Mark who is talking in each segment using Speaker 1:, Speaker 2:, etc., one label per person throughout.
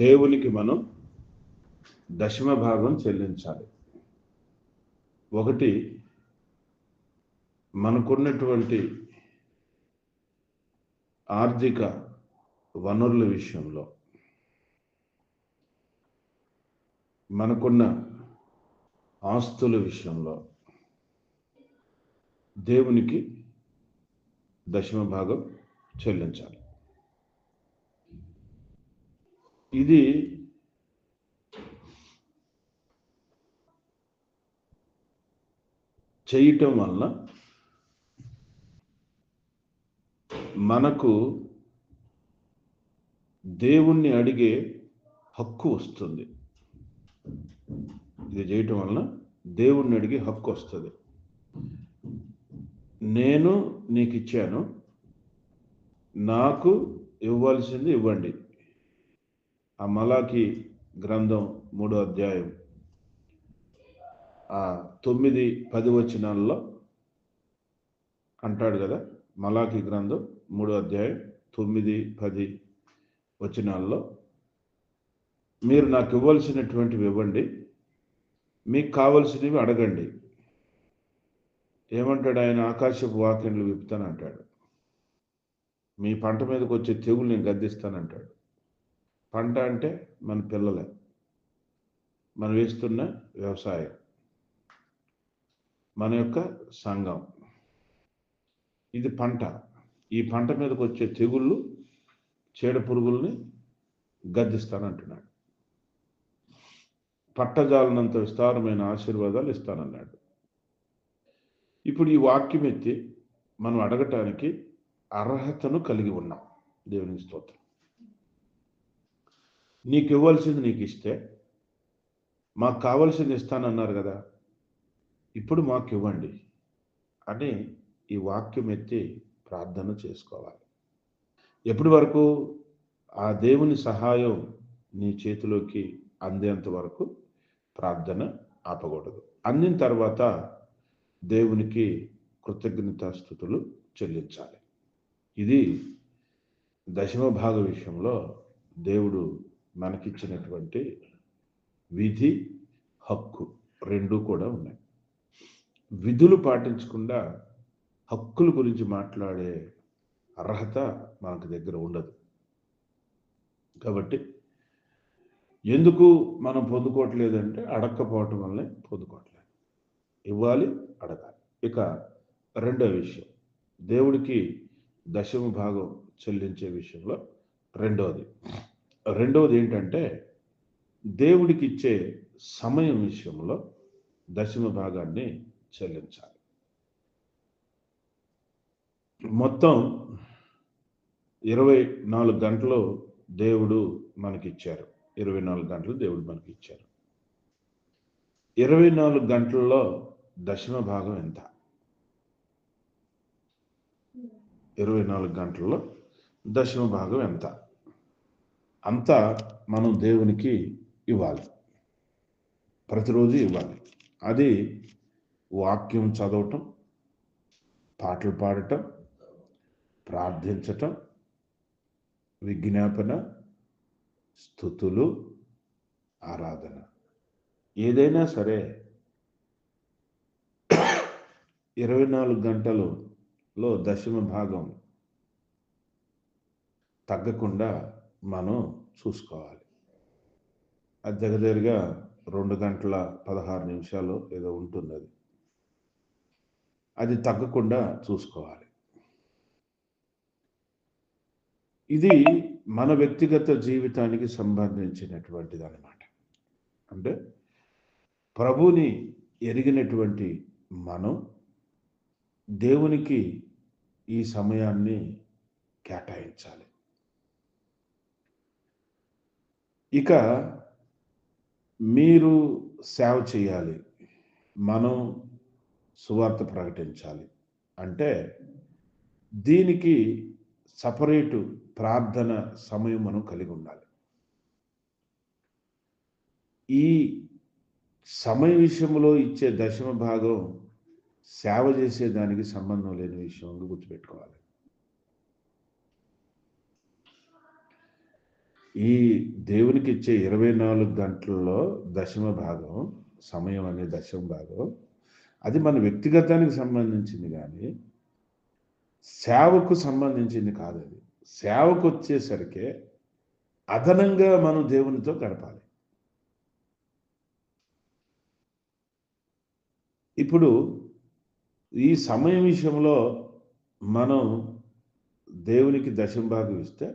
Speaker 1: దేవునికి మనం దశమ భాగం చెల్లించాలి. ఒకటి మనకున్నటువంటి ఆర్థిక వనరుల విషయంలో మనకున్న ఆస్తుల విషయంలో దేవునికి దశమ భాగం చెల్లించాలి. ఇది చేయటం వల్ల మనకు దేవుణ్ణి అడిగే హక్కు వస్తుంది. ఇది చేయటం వలన దేవుణ్ణి అడిగే హక్కు వస్తుంది. నేను నీకు ఇచ్చాను. నాకు ఇవ్వాల్సింది ఇవ్వండి. ఆ మలాకి గ్రంథం మూడో అధ్యాయం ఆ తొమ్మిది పది వచనాల్లో అంటాడు కదా మలాకి గ్రంథం మూడో అధ్యాయం తొమ్మిది పది వచనాల్లో మీరు నాకు ఇవ్వాల్సినటువంటివి ఇవ్వండి మీకు కావలసినవి అడగండి. ఏమంటాడు ఆయన? ఆకాశపు వాక్యంలు విప్పుతానంటాడు. మీ పంట మీదకి వచ్చే తెగులు నేను గద్దిస్తానంటాడు. పంట అంటే మన పిల్లలే. మనం వేస్తున్న వ్యవసాయం. మన యొక్క సంఘం. ఇది పంట. ఈ పంట మీదకి వచ్చే తెగుళ్ళు చీడ పురుగుల్ని గద్దిస్తానంటున్నాడు. పట్టజాలనంత విస్తారమైన ఆశీర్వాదాలు ఇస్తానన్నాడు. ఇప్పుడు ఈ వాక్యం ఎత్తి మనం అడగటానికి అర్హతను కలిగి ఉన్నాం. దేవుని స్తోత్రం. నీకు ఇవ్వాల్సింది నీకు ఇస్తే మాకు కావాల్సింది ఇస్తానన్నారు కదా ఇప్పుడు మాకు ఇవ్వండి అని ఈ వాక్యం ఎత్తి ప్రార్థన చేసుకోవాలి. ఎప్పటి వరకు ఆ దేవుని సహాయం నీ చేతిలోకి అందేంత వరకు ప్రార్థన ఆపకూడదు. అందిన తర్వాత దేవునికి కృతజ్ఞతాస్థుతులు చెల్లించాలి. ఇది దశమ భాగ విషయంలో దేవుడు మనకిచ్చినటువంటి విధి హక్కు రెండు కూడా ఉన్నాయి. విధులు పాటించకుండా హక్కుల గురించి మాట్లాడే అర్హత మనకు దగ్గర ఉండదు. కాబట్టి ఎందుకు మనం పొందుకోవట్లేదంటే అడక్కపోవటం వల్లే పొందుకోవట్లేదు. ఇవ్వాలి అడగాలి. ఇక రెండో విషయం. దేవుడికి దశమ భాగం చెల్లించే విషయంలో రెండవది రెండవది ఏంటంటే దేవుడికి ఇచ్చే సమయం విషయంలో దశమ భాగాన్ని చెల్లించాలి. మొత్తం ఇరవై నాలుగు గంటలు దేవుడు మనకిచ్చారు. ఇరవై నాలుగు గంటలు దేవుడు మనకి ఇచ్చారు ఇరవై నాలుగు గంటల్లో దశమ భాగం ఎంత? ఇరవై నాలుగు గంటల్లో దశమ భాగం ఎంత? అంతా మనం దేవునికి ఇవ్వాలి. ప్రతిరోజు ఇవ్వాలి. అది వాక్యం చదవటం పాటలు పాడటం ప్రార్థించటం విజ్ఞాపన స్థుతులు ఆరాధన. ఏదైనా సరే ఇరవై నాలుగు గంటలలో దశమ భాగం తగ్గకుండా మనం చూసుకోవాలి. అది దగ్గరగా రెండు గంటల పదహారు నిమిషాలు ఏదో ఉంటుంది అది అది తగ్గకుండా చూసుకోవాలి. ఇది మన వ్యక్తిగత జీవితానికి సంబంధించినటువంటిది అనమాట అంటే ప్రభుని ఎరిగినటువంటి మనం దేవునికి ఈ సమయాన్ని కేటాయించాలి. ఇక మీరు సేవ చేయాలి. మనం సువార్త ప్రకటించాలి. అంటే దీనికి సపరేటు ప్రార్థన సమయం మనం కలిగి ఉండాలి. ఈ సమయ విషయంలో ఇచ్చే దశమ భాగం సేవ చేసే దానికి సంబంధం లేని విషయం గుర్తుపెట్టుకోవాలి. ఈ దేవునికి ఇచ్చే ఇరవై నాలుగు గంటల్లో దశమ భాగం సమయం అనే దశమ భాగం. అది మన వ్యక్తిగతానికి సంబంధించింది కానీ సేవకు సంబంధించింది కాదు అది. సేవకు వచ్చేసరికి అదనంగా మనం దేవునితో గడపాలి. ఇప్పుడు ఈ సమయం విషయంలో మనం దేవునికి దశం భాగం ఇస్తే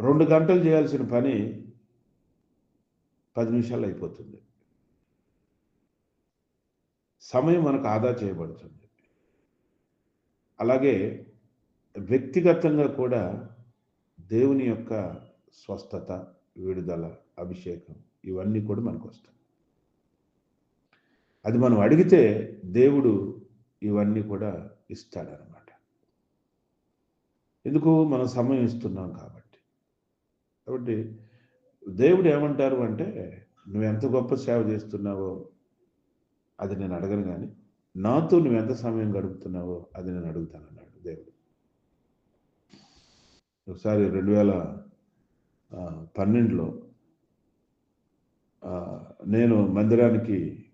Speaker 1: రెండు గంటలు చేయాల్సిన పని పది నిమిషాలు అయిపోతుంది. సమయం మనకు ఆదా చేయబడుతుంది. అలాగే వ్యక్తిగతంగా కూడా దేవుని యొక్క స్వస్థత విడుదల అభిషేకం ఇవన్నీ కూడా మనకు వస్తాయి. అది మనం అడిగితే దేవుడు ఇవన్నీ కూడా ఇస్తాడనమాట ఎందుకు? మనం సమయం ఇస్తున్నాం కాబట్టి. కాబట్టి దేవుడు ఏమంటారు అంటే నువ్వు ఎంత గొప్ప సేవ చేస్తున్నావో అది నేను అడగను కానీ నాతో నువ్వు ఎంత సమయం గడుపుతున్నావో అది నేను అడుగుతాను అన్నాడు దేవుడు. ఒకసారి రెండు వేల పన్నెండులో నేను మందిరానికి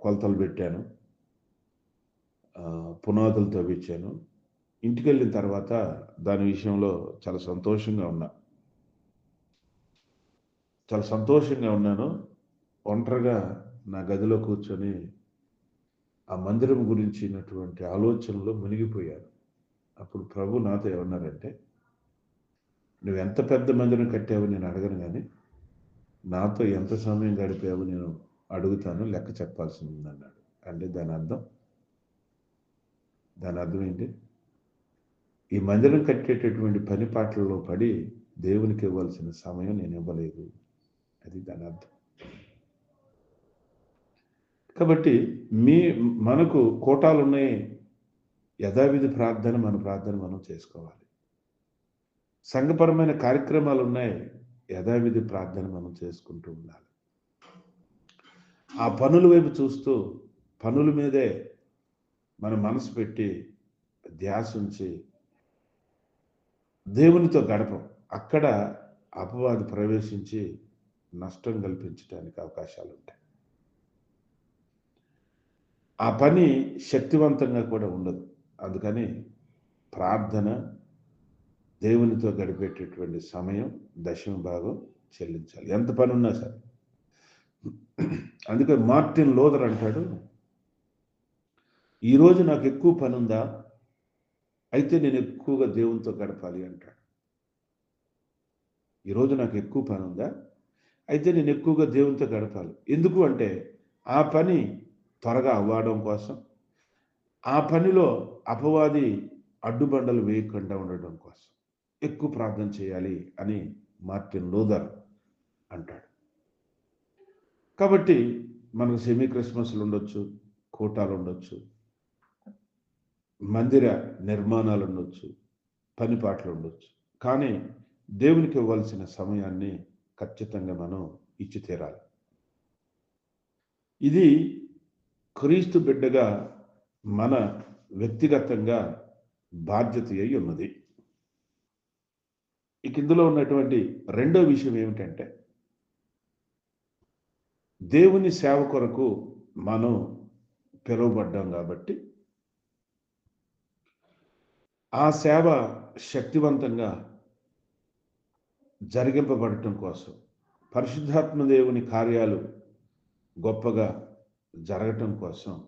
Speaker 1: కొలతలు పెట్టాను. పునాదులు తవ్వించాను. ఇంటికి వెళ్ళిన తర్వాత దాని విషయంలో చాలా సంతోషంగా ఉన్నా. చాలా సంతోషంగా ఉన్నాను. ఒంటరిగా నా గదిలో కూర్చొని ఆ మందిరం గురించినటువంటి ఆలోచనలో మునిగిపోయాను. అప్పుడు ప్రభు నాతో ఏమన్నారంటే నువ్వు ఎంత పెద్ద మందిరం కట్టావు నేను అడగను కానీ నాతో ఎంత సమయం గడిపావు నేను అడుగుతాను లెక్క చెప్పాల్సింది అన్నాడు. అంటే దాని అర్థం? దాని అర్థం ఏంటి? ఈ మందిరం కట్టేటటువంటి పని పాటల్లో పడి దేవునికి ఇవ్వాల్సిన సమయం నేను ఇవ్వలేదు. అది దాని అర్థం. కాబట్టి మీ మనకు కోటాలు ఉన్నాయి యథావిధి ప్రార్థన మన ప్రార్థన మనం చేసుకోవాలి. సంఘపరమైన కార్యక్రమాలు ఉన్నాయి యథావిధి ప్రార్థన మనం చేసుకుంటూ ఉండాలి. ఆ పనుల వైపు చూస్తూ పనుల మీదే మన మనసు పెట్టి ధ్యాస ఉంచి దేవునితో గడపం. అక్కడ అపవాది ప్రవేశించి నష్టం కల్పించడానికి అవకాశాలు ఉంటాయి ఆ పని శక్తివంతంగా కూడా ఉండదు. అందుకని ప్రార్థన దేవునితో గడిపేటటువంటి సమయం దశమ భాగం చెల్లించాలి. ఎంత పని ఉన్నా సరే. అందుకే మార్టిన్ లోదర్ అంటాడు ఈరోజు నాకు ఎక్కువ పని ఉందా అయితే నేను ఎక్కువగా దేవునితో గడపాలి అంటాడు. ఈరోజు నాకు ఎక్కువ పని ఉందా అయితే నేను ఎక్కువగా దేవునితో గడపాలి. ఎందుకు అంటే ఆ పని త్వరగా అవ్వడం కోసం ఆ పనిలో అపవాది అడ్డుబండలు వేయకుండా ఉండడం కోసం ఎక్కువ ప్రార్థన చేయాలి అని మార్టిన్ లూదర్ అంటాడు. కాబట్టి మనకు సెమీ క్రిస్మస్లు ఉండొచ్చు కోటాలు ఉండొచ్చు మందిర నిర్మాణాలు ఉండొచ్చు పనిపాట్లు ఉండొచ్చు. కానీ దేవునికి ఇవ్వాల్సిన సమయాన్ని ఖచ్చితంగా మనం ఇచ్చి తీరాలి. ఇది క్రీస్తు బిడ్డగా మన వ్యక్తిగతంగా బాధ్యత అయి ఉన్నది. ఈ కిందలో ఉన్నటువంటి రెండో విషయం ఏమిటంటే దేవుని సేవ కొరకు మనం పిలువబడ్డాం కాబట్టి ఆ సేవ శక్తివంతంగా జరిగింపబడటం కోసం. పరిశుద్ధాత్మ దేవుని కార్యాలు గొప్పగా జరగటం కోసం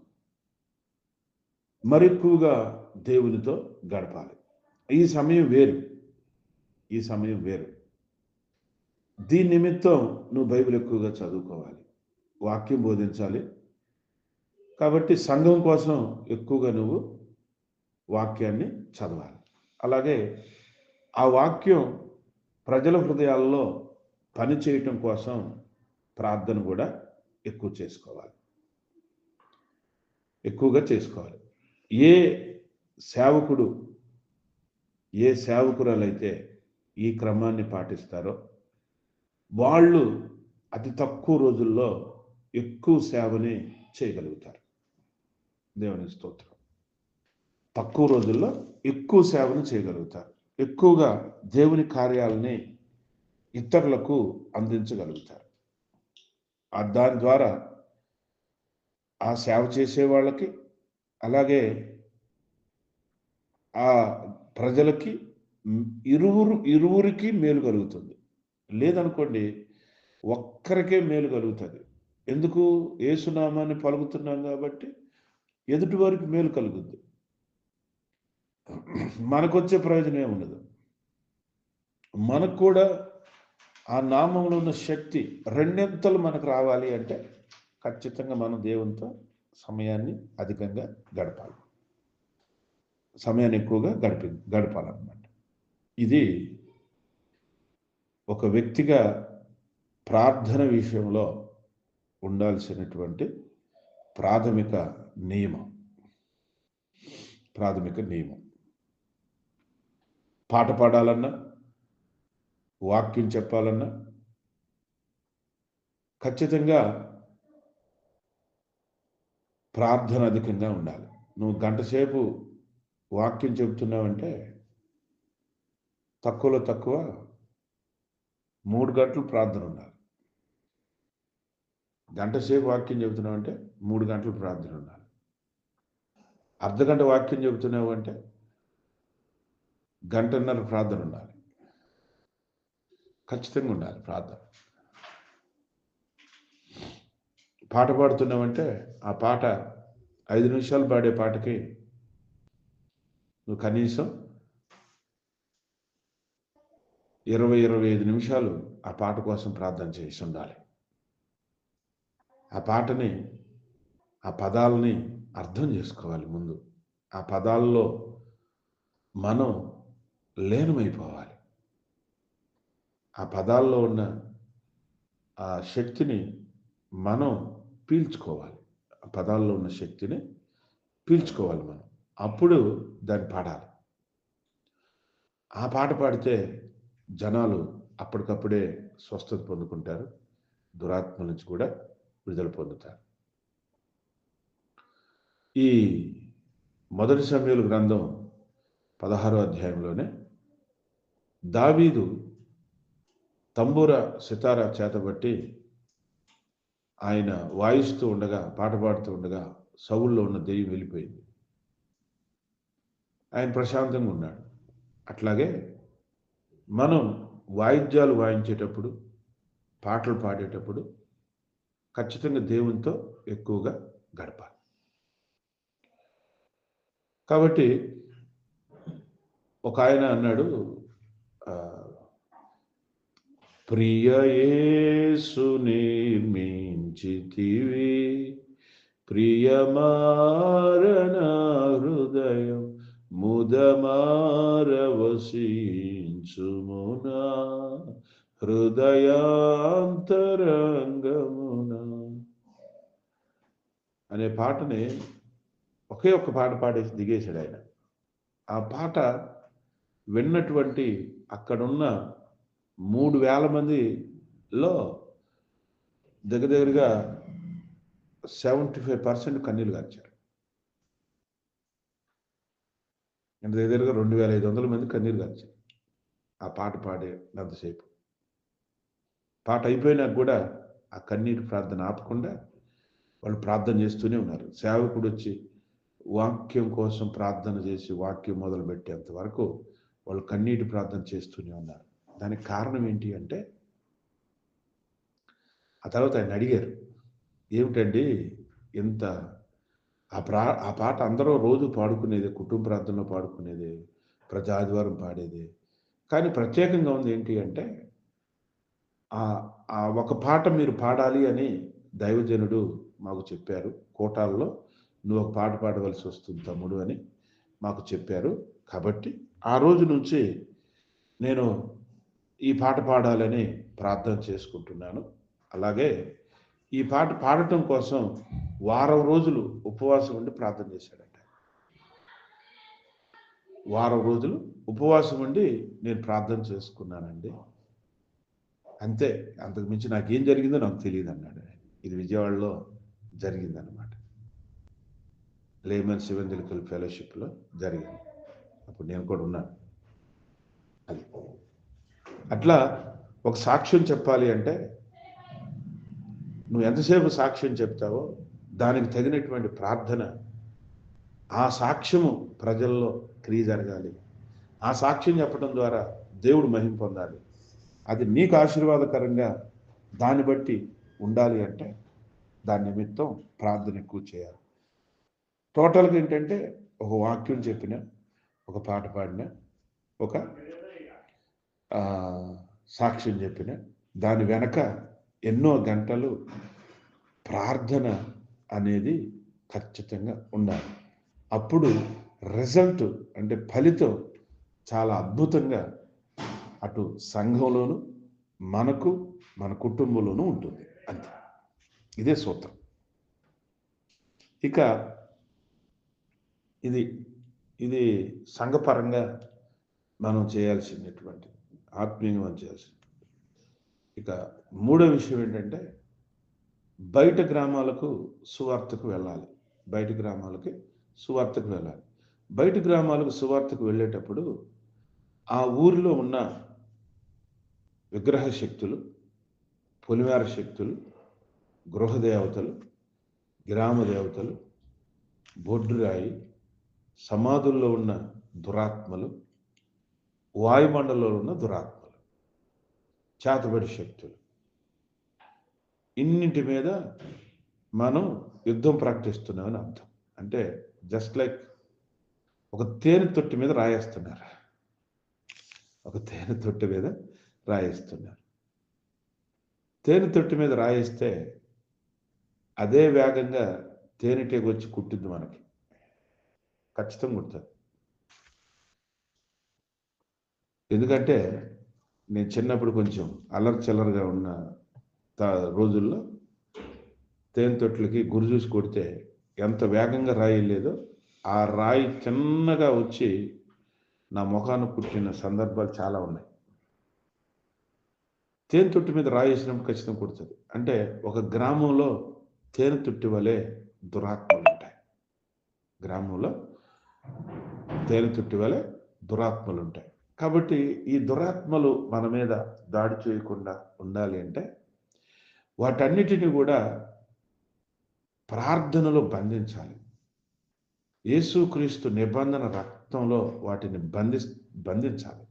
Speaker 1: మరెక్కువగా దేవునితో గడపాలి. ఈ సమయం వేరు. ఈ సమయం వేరు. దీని నిమిత్తం నువ్వు బైబిల్ ఎక్కువగా చదువుకోవాలి. వాక్యం బోధించాలి. కాబట్టి సంఘం కోసం ఎక్కువగా నువ్వు వాక్యాన్ని చదవాలి. అలాగే ఆ వాక్యం ప్రజల హృదయాల్లో పని చేయటం కోసం ప్రార్థన కూడా ఎక్కువ చేసుకోవాలి. ఎక్కువగా చేసుకోవాలి. ఏ సేవకుడు ఏ సేవకురాలైతే ఈ క్రమాన్ని పాటిస్తారో వాళ్ళు అతి తక్కువ రోజుల్లో ఎక్కువ సేవని చేయగలుగుతారు. దేవుని స్తోత్రం. తక్కువ రోజుల్లో ఎక్కువ సేవను చేయగలుగుతారు. ఎక్కువగా దేవుని కార్యాలని ఇతరులకు అందించగలుగుతారు. దాని ద్వారా ఆ సేవ చేసే వాళ్ళకి అలాగే ఆ ప్రజలకి ఇరువురు ఇరువురికి మేలు కలుగుతుంది. లేదనుకోండి ఒక్కరికే మేలు కలుగుతుంది. ఎందుకు? ఏసునామాన్ని పలుకుతున్నాం కాబట్టి ఎదుటి వారికి మేలు కలుగుద్ది. మనకు వచ్చే ప్రయోజనం ఏమి ఉండదు మనకు కూడా ఆ నామంలో ఉన్న శక్తి రెండింతలు మనకు రావాలి అంటే ఖచ్చితంగా మనం దేవునితో సమయాన్ని అధికంగా గడపాలి. సమయాన్ని ఎక్కువగా గడిపి గడపాలన్నమాట. ఇది ఒక వ్యక్తిగా ప్రార్థన విషయంలో ఉండాల్సినటువంటి ప్రాథమిక నియమం. ప్రాథమిక నియమం. పాట పాడాలన్నా వాక్యం చెప్పాలన్నా ఖచ్చితంగా ప్రార్థన అధికంగా ఉండాలి. నువ్వు గంటసేపు వాక్యం చెబుతున్నావంటే తక్కువలో తక్కువ మూడు గంటలు ప్రార్థన ఉండాలి. గంటసేపు వాక్యం చెబుతున్నావంటే మూడు గంటలు ప్రార్థన ఉండాలి. అర్ధ గంట వాక్యం చెబుతున్నావు అంటే గంటన్నర ప్రార్థన ఉండాలి. ఖచ్చితంగా ఉండాలి ప్రార్థన. పాట పాడుతున్నావంటే ఆ పాట ఐదు నిమిషాలు పాడే పాటకి నువ్వు కనీసం ఇరవై ఇరవై ఐదు నిమిషాలు ఆ పాట కోసం ప్రార్థన చేసి ఉండాలి. ఆ పాటని ఆ పదాలని అర్థం చేసుకోవాలి ముందు. ఆ పదాల్లో మనం లీనమైపోవాలి. ఆ పదాల్లో ఉన్న ఆ శక్తిని మనం పీల్చుకోవాలి. ఆ పదాల్లో ఉన్న శక్తిని పీల్చుకోవాలి మనం. అప్పుడు దాన్ని పాడాలి. ఆ పాట పాడితే జనాలు అప్పటికప్పుడే స్వస్థత పొందుకుంటారు. దురాత్మ నుంచి కూడా విడుదల పొందుతారు. ఈ మొదటి సమయాల గ్రంథం పదహారో అధ్యాయంలోనే దావీదు తంబూర సితార చేతబట్టి ఆయన వాయిస్తూ ఉండగా పాట పాడుతూ ఉండగా సవుల్లో ఉన్న దెయ్యం వెళ్ళిపోయింది. ఆయన ప్రశాంతంగా ఉన్నాడు. అట్లాగే మనం వాయిద్యాలు వాయించేటప్పుడు పాటలు పాడేటప్పుడు ఖచ్చితంగా దేవునితో ఎక్కువగా గడపాలి. కాబట్టి ఒక ఆయన అన్నాడు ఆ, ప్రియ యేసు నిర్మించితివి ప్రియమారణ హృదయం ముదమారవసించుమునా హృదయాంతరంగమున. అనే పాటని ఒకే ఒక్క పాట పాడేసి దిగేశాడు ఆయన. ఆ పాట విన్నటువంటి అక్కడున్న మూడు వేల మందిలో దగ్గర దగ్గరగా సెవెంటీ ఫైవ్ పర్సెంట్ కన్నీళ్ళు గార్చారు. అంటే దగ్గర దగ్గరగా రెండు వేల ఐదు వందల మంది కన్నీరు గార్చారు. ఆ పాట పాడే పాడేంతసేపు పాట అయిపోయినాక కూడా ఆ కన్నీటి ప్రార్థన ఆపకుండా వాళ్ళు ప్రార్థన చేస్తూనే ఉన్నారు. సేవకుడు వచ్చి వాక్యం కోసం ప్రార్థన చేసి వాక్యం మొదలు పెట్టేంత వరకు వాళ్ళు కన్నీటి ప్రార్థన చేస్తూనే ఉన్నారు. దానికి కారణం ఏంటి అంటే ఆ తర్వాత ఆయన అడిగారు ఏమిటండి ఇంత ఆ ప్రా ఆ పాట అందరూ రోజు పాడుకునేదే కుటుంబ ప్రార్థనలో పాడుకునేదే ప్రతి ఆదివారం పాడేదే? కానీ ప్రత్యేకంగా ఉంది ఏంటి అంటే ఆ ఒక పాట మీరు పాడాలి అని దైవజనుడు మాకు చెప్పారు. కోటాల్లో నువ్వు ఒక పాట పాడవలసి వస్తుంది తమ్ముడు అని మాకు చెప్పారు. కాబట్టి ఆ రోజు నుంచి నేను ఈ పాట పాడాలని ప్రార్థన చేసుకుంటున్నాను. అలాగే ఈ పాట పాడటం కోసం వారం రోజులు ఉపవాసం ఉండి ప్రార్థన చేశాడట. వారం రోజులు ఉపవాసం ఉండి నేను ప్రార్థన చేసుకున్నానండి. అంతే అంతకు మించి నాకేం జరిగిందో నాకు తెలియదు అన్నాడు ఇది విజయవాడలో జరిగిందనమాట లేమన్ శివంజలికల్ ఫెలోషిప్లో జరిగింది. అప్పుడు నేను కూడా ఉన్నాను. అది. అట్లా ఒక సాక్ష్యం చెప్పాలి అంటే నువ్వు ఎంతసేపు సాక్ష్యం చెప్తావో దానికి తగినటువంటి ప్రార్థన ఆ సాక్ష్యము ప్రజల్లో క్రియ జరగాలి. ఆ సాక్ష్యం చెప్పడం ద్వారా దేవుడు మహిం పొందాలి. అది నీకు ఆశీర్వాదకరంగా దాన్ని బట్టి ఉండాలి అంటే దాని నిమిత్తం ప్రార్థన ఎక్కువ చేయాలి. టోటల్గా ఏంటంటే ఒక వాక్యం చెప్పిన ఒక పాట పాడిన ఒక సాక్ష్యం చెప్పిన దాని వెనక ఎన్నో గంటలు ప్రార్థన అనేది ఖచ్చితంగా ఉండాలి. అప్పుడు రిజల్ట్ అంటే ఫలితం చాలా అద్భుతంగా అటు సంఘంలోను మనకు మన కుటుంబంలోనూ ఉంటుంది. అంతే. ఇదే సూత్రం. ఇక ఇది ఇది సంఘపరంగా మనం చేయాల్సినటువంటి ఆత్మీయంగా మనం చేయాల్సింది ఇక మూడో విషయం ఏంటంటే బయట గ్రామాలకు సువార్తకు వెళ్ళాలి. బయట గ్రామాలకి సువార్తకు వెళ్ళాలి. బయట గ్రామాలకు సువార్తకు వెళ్ళేటప్పుడు ఆ ఊరిలో ఉన్న విగ్రహ శక్తులు పొలిమేర శక్తులు గృహదేవతలు గ్రామ దేవతలు బొడ్డురాయి సమాధుల్లో ఉన్న దురాత్మలు వాయుమండలంలో ఉన్న దురాత్మలు చేతబడి శక్తులు. ఇన్నింటి మీద మనం యుద్ధం ప్రకటిస్తున్నామని అర్థం. అంటే జస్ట్ లైక్ ఒక తేనె తొట్టి మీద రాయేస్తున్నారు. ఒక తేనె తొట్టి మీద రాయేస్తున్నారు. తేనె తొట్టి మీద రాయేస్తే అదే వేగంగా తేనెటీగ వచ్చి కుట్టింది మనకి. ఖచ్చితంగా కుడుతుంది ఎందుకంటే నేను చిన్నప్పుడు కొంచెం అల్లరి చిల్లరగా ఉన్న తా- రోజుల్లో తేనె తొట్లకి గురి చూసి కొడితే ఎంత వేగంగా రాయి లేదో ఆ రాయి చిన్నగా వచ్చి నా ముఖాన్ని కుట్టిన సందర్భాలు చాలా ఉన్నాయి. తేనె తొట్టి మీద రాయి వేసినప్పుడు ఖచ్చితంగా కుడుతుంది అంటే ఒక గ్రామంలో తేనె తొట్టి వలె దురాత్మలు ఉంటాయి. గ్రామంలో తేనె తొట్టి వలె దురాత్మలు ఉంటాయి. కాబట్టి ఈ దురాత్మలు మన మీద దాడి చేయకుండా ఉండాలి అంటే వాటన్నిటిని కూడా ప్రార్థనలో బంధించాలి. యేసుక్రీస్తు నిబంధన రక్తంలో వాటిని బంధి బంధించాలి.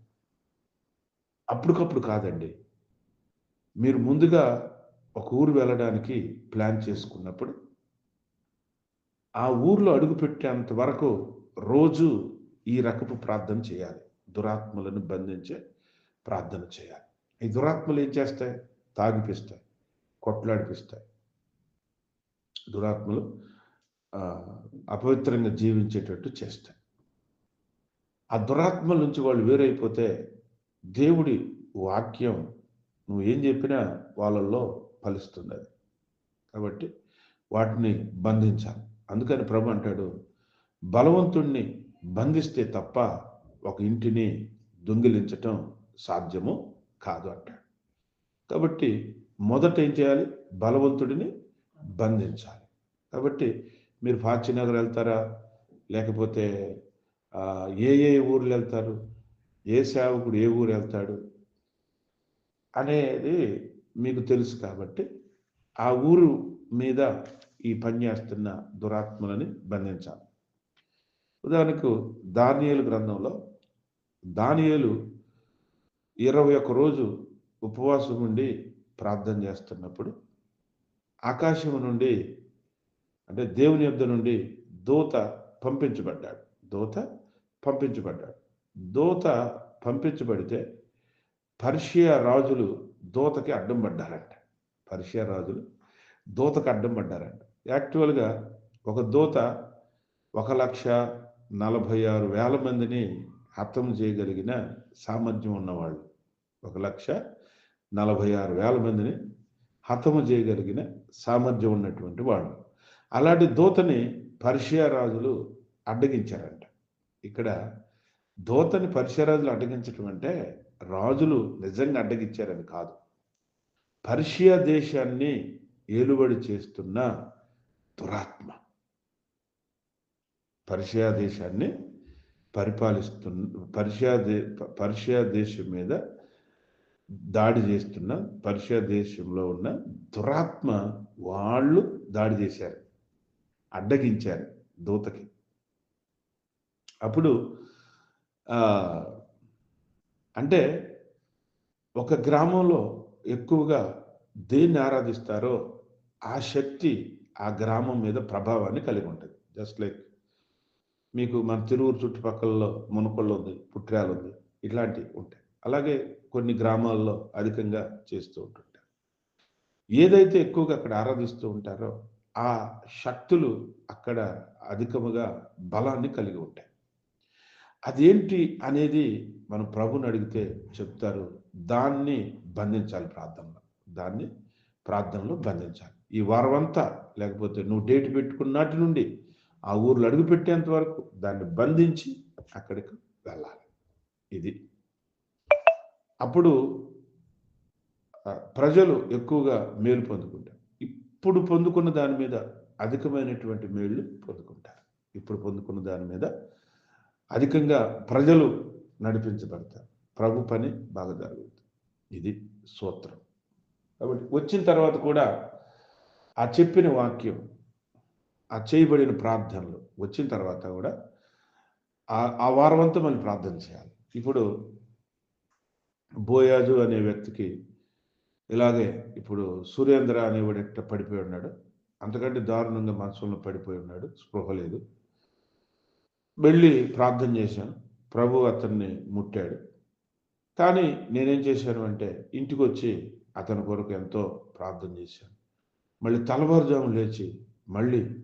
Speaker 1: అప్పటికప్పుడు కాదండి. మీరు ముందుగా ఒక ఊరు వెళ్ళడానికి ప్లాన్ చేసుకున్నప్పుడు ఆ ఊర్లో అడుగుపెట్టేంత వరకు రోజు ఈ రకపు ప్రార్థన చేయాలి. దురాత్మలను బంధించే ప్రార్థన చేయాలి. ఈ దురాత్మలు ఏం చేస్తాయి? తాగిపిస్తాయి కొట్లాడిపిస్తాయి. దురాత్మలు అపవిత్రంగా జీవించేటట్టు చేస్తాయి. ఆ దురాత్మల నుంచి వాళ్ళు వేరైపోతే దేవుడి వాక్యం నువ్వు ఏం చెప్పినా వాళ్ళల్లో ఫలిస్తుంది అది కాబట్టి వాటిని బంధించాలి. అందుకని ప్రభు అంటాడు బలవంతుణ్ణి బంధిస్తే తప్ప ఒక ఇంటిని దొంగిలించటం సాధ్యము కాదు అంటాడు. కాబట్టి మొదట ఏం చేయాలి? బలవంతుడిని బంధించాలి. కాబట్టి మీరు పాచినగర్ వెళ్తారా? లేకపోతే ఏ ఏ ఊర్లు వెళ్తారు? ఏ సేవకుడు ఏ ఊరు వెళ్తాడు? అనేది మీకు తెలుసు కాబట్టి ఆ ఊరు మీద ఈ పని చేస్తున్న దురాత్మలని బంధించాలి. ఉదాహరణకు దానియలు గ్రంథంలో దానియలు ఇరవై ఒక్క రోజు ఉపవాసం ఉండి ప్రార్థన చేస్తున్నప్పుడు ఆకాశం నుండి అంటే దేవుని యొద్ద నుండి దూత పంపించబడ్డాడు. దూత పంపించబడ్డాడు. దూత పంపించబడితే పర్షియా రాజులు దూతకి అడ్డం పడ్డారంట. పర్షియా రాజులు దూతకు అడ్డం పడ్డారంట. యాక్చువల్గా ఒక దూత ఒక లక్ష నలభై ఆరు వేల మందిని హతం చేయగలిగిన సామర్థ్యం ఉన్నవాళ్ళు. ఒక లక్ష నలభై ఆరు వేల మందిని హతము చేయగలిగిన సామర్థ్యం ఉన్నటువంటి వాళ్ళు. అలాంటి దూతని పర్షియా రాజులు అడ్డగించారంట. ఇక్కడ దూతని పర్షియా రాజులు అడ్డగించడం అంటే రాజులు నిజంగా అడ్డగించారని కాదు. పర్షియా దేశాన్ని ఏలుబడి చేస్తున్న దురాత్మ. పర్షియా దేశాన్ని పరిపాలిస్తున్న పర్షియా దే పర్షియా దేశం మీద దాడి చేస్తున్న పర్షియా దేశంలో ఉన్న దురాత్మ వాళ్ళు దాడి చేశారు. అడ్డగించారు దూతకి. అప్పుడు అంటే ఒక గ్రామంలో ఎక్కువగా దేన్ని ఆరాధిస్తారో ఆ శక్తి ఆ గ్రామం మీద ప్రభావాన్ని కలిగి ఉంటుంది. జస్ట్ లైక్ మీకు మన తిరువురు చుట్టుపక్కలలో మునకొళ్ళు ఉంది పుట్రాలు ఉంది ఇట్లాంటివి ఉంటాయి. అలాగే కొన్ని గ్రామాల్లో అధికంగా చేస్తూ ఉంటుంటారు. ఏదైతే ఎక్కువగా అక్కడ ఆరాధిస్తూ ఉంటారో ఆ శక్తులు అక్కడ అధికముగా బలాన్ని కలిగి ఉంటాయి. అదేంటి అనేది మనం ప్రభుని అడిగితే చెప్తారు దాన్ని బంధించాలి ప్రార్థనలో. దాన్ని ప్రార్థనలో బంధించాలి. ఈ వారమంతా లేకపోతే నువ్వు డేట్ పెట్టుకున్నటి నుండి ఆ ఊర్లో అడుగుపెట్టేంత వరకు దాన్ని బంధించి అక్కడికి వెళ్ళాలి. ఇది. అప్పుడు ప్రజలు ఎక్కువగా మేలు పొందుకుంటారు. ఇప్పుడు పొందుకున్న దాని మీద అధికమైనటువంటి మేళ్ళు పొందుకుంటారు. ఇప్పుడు పొందుకున్న దాని మీద అధికంగా ప్రజలు నడిపించబడతారు. ప్రభు పని బాగా జరుగుతుంది. ఇది సూత్రం. కాబట్టి వచ్చిన తర్వాత కూడా ఆ చెప్పిన వాక్యం ఆ చేయబడిన ప్రార్థనలు వచ్చిన తర్వాత కూడా ఆ- వారం అంతా మనం ప్రార్థన చేయాలి. ఇప్పుడు బోయాజు అనే వ్యక్తికి ఇలాగే ఇప్పుడు సూర్యేంద్ర అనేవాడు ఎట్ట పడిపోయి ఉన్నాడు? అంతకంటే దారుణంగా మనసులో పడిపోయి ఉన్నాడు. స్పృహ లేదు. వెళ్ళి ప్రార్థన చేశాను ప్రభు అతన్ని ముట్టాడు. కానీ నేనేం చేశాను అంటే ఇంటికి వచ్చి అతని కొరకు ఎంతో ప్రార్థన చేశాను. మళ్ళీ తలవారుజాము లేచి మళ్ళీ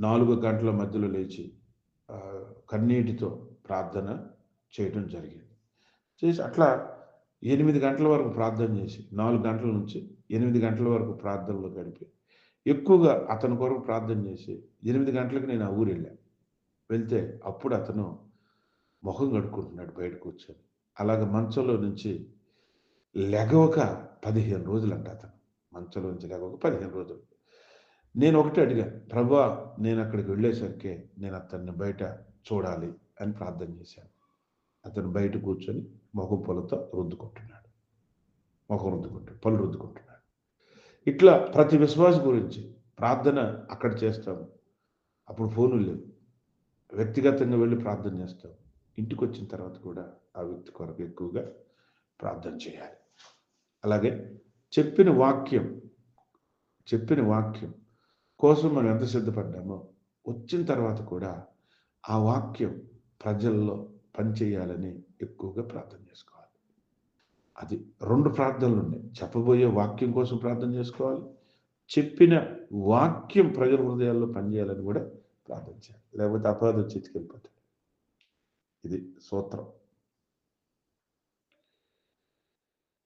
Speaker 1: నాలుగు గంటల మధ్యలో లేచి కన్నీటితో ప్రార్థన చేయడం జరిగింది. చేసి అట్లా ఎనిమిది గంటల వరకు ప్రార్థన చేసి నాలుగు గంటల నుంచి ఎనిమిది గంటల వరకు ప్రార్థనలో గడిపి ఎక్కువగా అతని కొరకు ప్రార్థన చేసి ఎనిమిది గంటలకు నేను ఆ ఊరు వెళ్ళాను వెళ్తే అప్పుడు అతను ముఖం కడుక్కుంటున్నాడు బయట కూర్చొని. అలాగ మంచంలో నుంచి లెగవక పదిహేను రోజులు అంట అతను. మంచంలో నుంచి లెగవక పదిహేను రోజులు. నేను ఒకటి అడిగా ప్రభా నేను అక్కడికి వెళ్ళేసరికి నేను అతన్ని బయట చూడాలి అని ప్రార్థన చేశాను. అతను బయట కూర్చొని ముఖం పొలతో రుద్దుకుంటున్నాడు. ముఖం రుద్దుకుంటాడు పళ్ళు రుద్దుకుంటున్నాడు. ఇట్లా ప్రతి విశ్వాస గురించి ప్రార్థన అక్కడ చేస్తాము అప్పుడు ఫోనులు లేవు. వ్యక్తిగతంగా వెళ్ళి ప్రార్థన చేస్తాం. ఇంటికి వచ్చిన తర్వాత కూడా ఆ వ్యక్తి కొరకు ఎక్కువగా ప్రార్థన చేయాలి. అలాగే చెప్పిన వాక్యం చెప్పిన వాక్యం కోసం మనం ఎంత సిద్ధపడ్డామో వచ్చిన తర్వాత కూడా ఆ వాక్యం ప్రజల్లో పనిచేయాలని ఎక్కువగా ప్రార్థన చేసుకోవాలి. అది రెండు ప్రార్థనలు ఉన్నాయి. చెప్పబోయే వాక్యం కోసం ప్రార్థన చేసుకోవాలి. చెప్పిన వాక్యం ప్రజల హృదయాల్లో పనిచేయాలని కూడా ప్రార్థన చేయాలి. లేకపోతే అపరాధం చేతికెళ్ళిపోతాడు ఇది సూత్రం.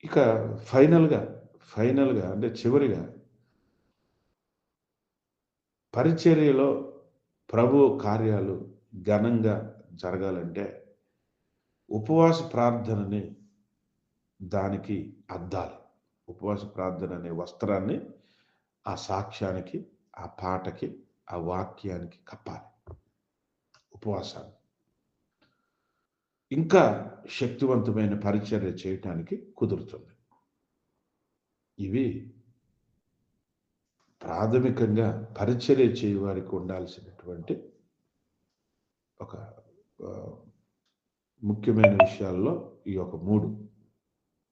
Speaker 1: ఇక ఫైనల్గా ఫైనల్గా అంటే చివరిగా పరిచర్యలో ప్రభు కార్యాలు ఘనంగా జరగాలంటే ఉపవాస ప్రార్థనని దానికి అద్దాలి. ఉపవాస ప్రార్థన అనే వస్త్రాన్ని ఆ సాక్ష్యానికి ఆ పాటకి ఆ వాక్యానికి కప్పాలి. ఉపవాసాన్ని ఇంకా శక్తివంతమైన పరిచర్య చేయటానికి కుదురుతుంది. ఇవి ప్రాథమికంగా పరిచర్య చేయవారికి ఉండాల్సినటువంటి ఒక ముఖ్యమైన విషయాల్లో ఈ యొక్క మూడు.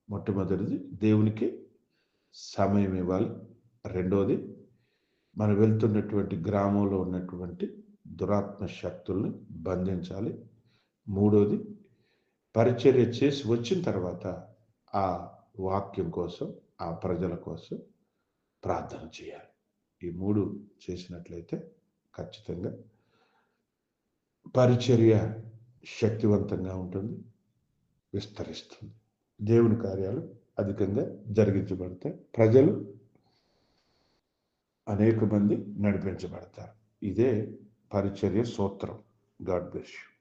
Speaker 1: మొట్టమొదటిది దేవునికి సమయం ఇవ్వాలి. రెండవది మనం వెళ్తున్నటువంటి గ్రామంలో ఉన్నటువంటి దురాత్మ శక్తుల్ని బంధించాలి. మూడోది పరిచర్య చేసి వచ్చిన తర్వాత ఆ వాక్యం కోసం ఆ ప్రజల కోసం ప్రార్థన చేయాలి. ఈ మూడు చేసినట్లయితే ఖచ్చితంగా పరిచర్య శక్తివంతంగా ఉంటుంది విస్తరిస్తుంది. దేవుని కార్యాలు అధికంగా జరిగించబడతాయి. ప్రజలు అనేక మంది నడిపించబడతారు. ఇదే పరిచర్య సూత్రం. God bless you.